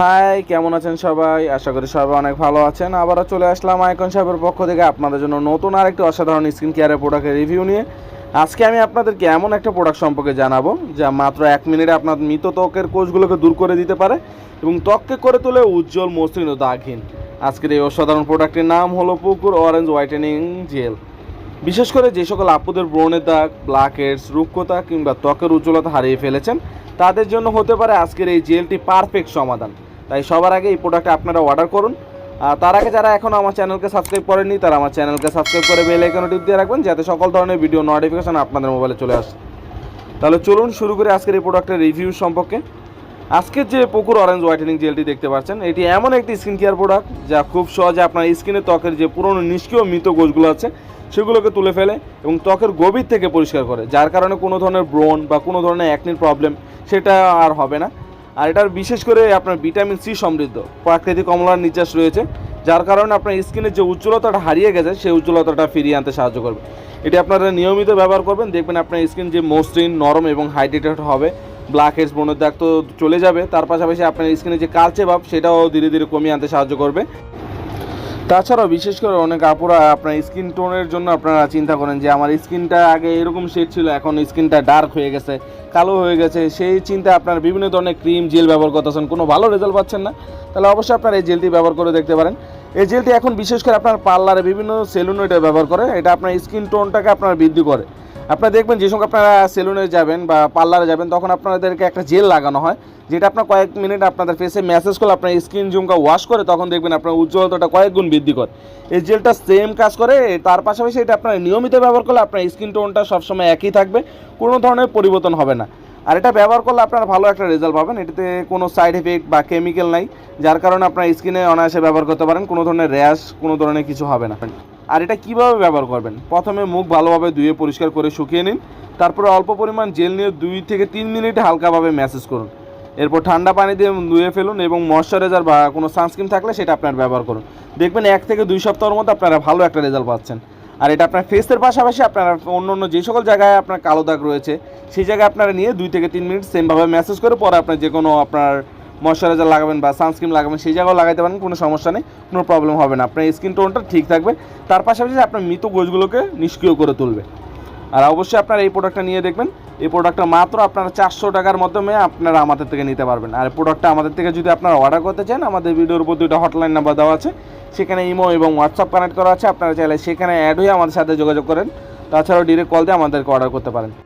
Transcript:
High, কেমন আছেন সবাই? আশা করি সবাই অনেক ভালো আছেন। আবারও চলে আসলাম আইকন সাহেবের পক্ষ থেকে আপনাদের জন্য নতুন আরেকটি অসাধারণ স্কিন কেয়ারের প্রোডাক্টের রিভিউ নিয়ে। আজকে আমি আপনাদেরকে এমন একটা প্রোডাক্ট সম্পর্কে জানাব, যা মাত্র এক মিনিটে আপনার মৃত ত্বকের কোষগুলোকে দূর করে দিতে পারে এবং ত্বককে করে তোলে উজ্জ্বল মসৃণ ও দাগহীন। আজকের এই অসাধারণ প্রোডাক্টের নাম হলো পুকুর অরেঞ্জ হোয়াইটেনিং জেল বিশেষ করে যে সকল আপুদের ব্রণের দাগ ব্ল্যাক হেডস রুক্ষতা কিংবা ত্বকের উজ্জ্বলতা হারিয়ে ফেলেছেন, তাদের জন্য হতে পারে আজকের এই জেলটি পারফেক্ট সমাধান। তাই সবার আগে এই প্রোডাক্টটা আপনারা অর্ডার করুন। আর তার আগে যারা এখনও আমার চ্যানেলকে সাবস্ক্রাইব করেননি, তারা আমার চ্যানেলকে সাবস্ক্রাইব করে বেল আইকনে টিপ দিয়ে রাখবেন, যাতে সকল ধরনের ভিডিও নোটিফিকেশন আপনাদের মোবাইলে চলে আসে। তাহলে চলুন শুরু করে আজকের এই প্রোডাক্টের রিভিউ সম্পর্কে। আজকের যে পুকুর অরেঞ্জ হোয়াইটেনিং জেলটি দেখতে পাচ্ছেন, এটি এমন একটি স্কিন কেয়ার প্রোডাক্ট যা খুব সহজে আপনার স্কিনের ত্বকের যে পুরনো নিষ্ক্রিয় মৃত কোষগুলো আছে, সেগুলোকে তুলে ফেলে এবং ত্বকের গভীর থেকে পরিষ্কার করে, যার কারণে কোনো ধরনের ব্রণ বা কোনো ধরনের অ্যাকনির প্রবলেম সেটা আর হবে না। আর এটার বিশেষ করে আপনার ভিটামিন সি সমৃদ্ধ, প্রাকৃতিক কমলার নির্যাস রয়েছে, যার কারণে আপনার স্কিনের যে উজ্জ্বলতাটা হারিয়ে গেছে, সেই উজ্জ্বলতাটা ফিরিয়ে আনতে সাহায্য করবে। এটি আপনারা নিয়মিত ব্যবহার করবেন, দেখবেন আপনার স্কিন যে মসৃণ, নরম এবং হাইড্রেটেড হবে। ব্ল্যাক হেডস ব্রণের দাগ তো চলে যাবে। তার পাশাপাশি আপনার স্কিনে যে কালচে ভাব, সেটাও ধীরে ধীরে কমিয়ে আনতে সাহায্য করবে। তাছাড়াও বিশেষ করে অনেক আপুরা আপনার স্কিন টোনের জন্য আপনারা চিন্তা করেন যে, আমার স্কিনটা আগে এরকম শেড ছিল, এখন স্কিনটা ডার্ক হয়ে গেছে, কালো হয়ে গেছে। সেই চিন্তা আপনার বিভিন্ন ধরনের ক্রিম জেল ব্যবহার করতেছেন। কোনো ভালো রেজাল্ট পাচ্ছেন না। তাহলে অবশ্যই আপনার এই জেলটি ব্যবহার করে দেখতে পারেন। এই জেলটি এখন বিশেষ করে আপনার পার্লারে বিভিন্ন সেলুনে এটা ব্যবহার করে। এটা আপনার স্কিন টোনটাকে আপনার বৃদ্ধি করে। আপনারা দেখবেন যে সময় আপনারা সেলুনে যাবেন বা পার্লারে যাবেন, তখন আপনাদেরকে একটা জেল লাগানো হয়, যেটা আপনার কয়েক মিনিট আপনাদের ফেসে ম্যাসেজ করলে আপনার স্কিন জুমকা ওয়াশ করে, তখন দেখবেন আপনার উজ্জ্বলতাটা কয়েক গুণ বৃদ্ধি করে। এই জেলটা সেম কাজ করে, তার পাশাপাশি এটা আপনার নিয়মিত ব্যবহার করলে আপনার স্কিন টোনটা সবসময় একই থাকবে, কোনো ধরনের পরিবর্তন হবে না। আর এটা ব্যবহার করলে আপনারা ভালো একটা রেজাল্ট পাবেন, এটাতে কোনো সাইড এফেক্ট বা কেমিক্যাল নাই, যার কারণে আপনার স্কিনে অনায়াসে ব্যবহার করতে পারেন, কোনো ধরনের র্যাশ কোনো ধরনের কিছু হবে না। আর এটা কীভাবে ব্যবহার করবেন? প্রথমে মুখ ভালোভাবে ধুয়ে পরিষ্কার করে শুকিয়ে নিন। তারপরে অল্প পরিমাণ জেল নিয়ে দুই থেকে তিন মিনিট হালকাভাবে ম্যাসেজ করুন। এরপর ঠান্ডা পানি দিয়ে ধুয়ে ফেলুন এবং ময়শ্চারাইজার বা কোনো সানস্ক্রিন থাকলে সেটা আপনার ব্যবহার করুন। দেখবেন এক থেকে দুই সপ্তাহের মধ্যে আপনারা ভালো একটা রেজাল্ট পাচ্ছেন। আর এটা আপনার ফেসের পাশাপাশি আপনারা অন্য অন্য যে সকল জায়গায় আপনার কালো দাগ রয়েছে, সেই জায়গায় আপনারা নিয়ে দুই থেকে তিন মিনিট সেমভাবে ম্যাসেজ করে পরে আপনার যে কোনো আপনার ময়শ্চারাইজার লাগাবেন বা সানস্ক্রিন লাগাবেন, সেই জায়গাও লাগাইতে পারেন, কোনো সমস্যা নেই, কোনো প্রবলেম হবে না। আপনার স্কিন টোনটা ঠিক থাকবে। তার পাশাপাশি আপনার মৃত গোছগুলোকে নিষ্ক্রিয় করে তুলবে। আর অবশ্যই আপনারা এই প্রোডাক্টটা নিয়ে দেখবেন, এই প্রোডাক্টটা মাত্র আপনারা চারশো টাকার মাধ্যমে আপনারা আমাদের থেকে নিতে পারবেন। আর প্রোডাক্টটা আমাদের থেকে যদি আপনারা অর্ডার করতে চান, আমাদের ভিডিওর উপর দুইটা হটলাইন নাম্বার দেওয়া আছে। সেখানে ইমো এবং হোয়াটসঅ্যাপ কানেক্ট করা আছে। আপনারা চাইলে সেখানে অ্যাড হয়ে আমাদের সাথে যোগাযোগ করেন। তাছাড়াও ডিরেক্ট কল দিয়ে আমাদেরকে অর্ডার করতে পারেন।